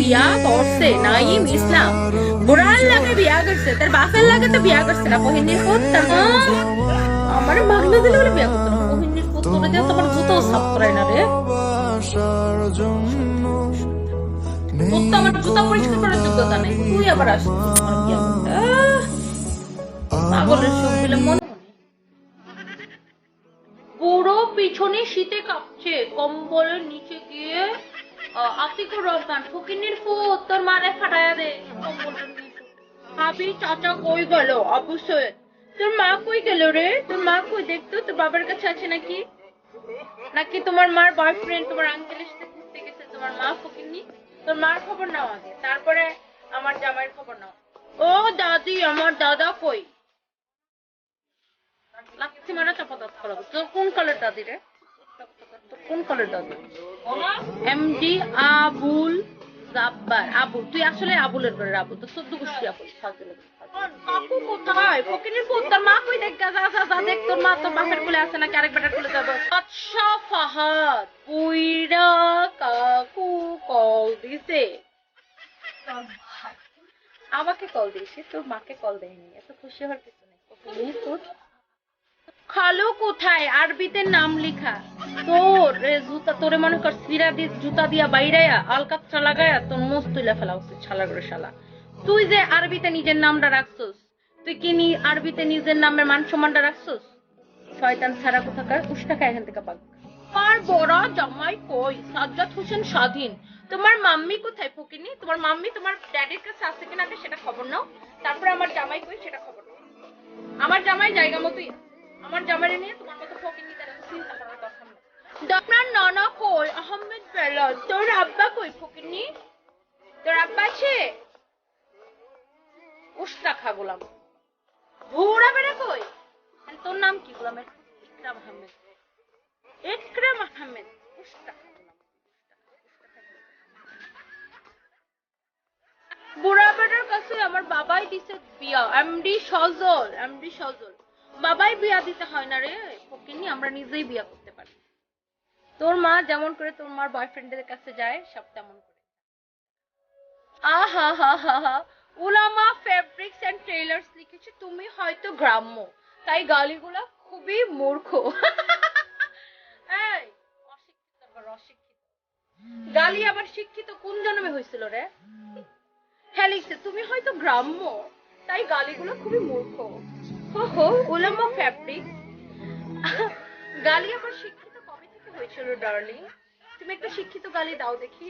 বিয়া করছে, নাইম ইসলাম। লাগে বিয়া করছে, তার বাপের লাগে তো বিয়া করছে না, কোহিনীর আমার দিলে বলে বিয়া করতো কোহিনীর তোমার সাফ না রে। আমার পরিষ্কার করার যোগ্যতা নেই, তুই আবার পাগলের দিলে মনে। পুরো পিছনে শীতে কাঁপছে, কম্বলের নিচে গিয়ে আতিকুর রহমান ফকিনির ফুট তোর মারে ফাটায়া দে। ভাবি, চাচা কই গেল? সৈয়দ তোর মা কই গেল রে? তোর মা কই? দেখতো তোর বাবার কাছে আছে নাকি? নাকি তোমার মার বয়ফ্রেন্ড তোমার আঙ্কেলের সাথে ঘুরতে গেছে? তোমার মা ফকিনি তোর মার খবর নাও আগে। তারপরে আমার জামাইয়ের খবর নাও। ও দাদি, আমার দাদা কই? লাগছে মারা চাপা দাঁত করাবো তোর কোন কালের দাদি রে? কোন কালের দাদি? এমডি আবুল জাব্বার আবুল তুই আসলে আবুলের ঘরের আবুল তো চোদ্দ গোষ্ঠী আবুল কাকু কোথায়? পুত তোর মা কই দেখ? যা যা যা দেখ তোর মা তোর বাপের কোলে আছে নাকি আরেক বেটার কোলে যাব। আচ্ছা ফাহাদ পুইরা কাকু কল দিছে। আমাকে কল দিয়েছে তোর মাকে কল দেয়নি এত খুশি হওয়ার কিছু নেই। খালো কোথায়? আরবিতে নাম লেখা। তোর তোরে তোর জামাই হোসেন স্বাধীন। তোমার মাম্মি কোথায় ফকিনি তোমার মাম্মি তোমার ড্যাডির কাছে আছে কিনা আগে সেটা খবর নাও। তারপরে আমার জামাই কই সেটা খবর নাও। আমার জামাই জায়গা মতোই আমার জামাইরে নিয়ে তোমার মতো ফকির নিতে চিন্তা আপনার আহমেদ তোর আব্বা কই ফকিরনি তোর আব্বা আছে? উস্তা খা গোলাম বেড়ে কই? তোর নাম কি ইকরাম আহমেদ। ইকরাম আহমেদ। উস্তা বুড়া কাছে আমার বাবাই দিছে বিয়া। MD Sajal MD Sajal. বাবাই বিয়া দিতে হয় না রে। ফকিনি আমরা নিজেই বিয়া পারি তোর মা যেমন করে তোর মার বয়ফ্রেন্ডের কাছে যায়, সব তেমন করে। আহা হা হা হা উলামা ফেব্রিক্স এন্ড টেইলার্স লিখেছে, তুমি হয়তো গ্রাম্য, তাই গালিগুলো খুবই মূর্খ। গালি আবার শিক্ষিত কোন জন্মে হয়েছিল রে? হ্যাঁ লিখছে, তুমি হয়তো গ্রাম্য, তাই গালিগুলো খুবই মূর্খ। হো হো উলামা ফ্যাব্রিক গালি আবার শিক্ষিত হয়েছিল ডার্লিং তুমি একটা শিক্ষিত গালি দাও দেখি।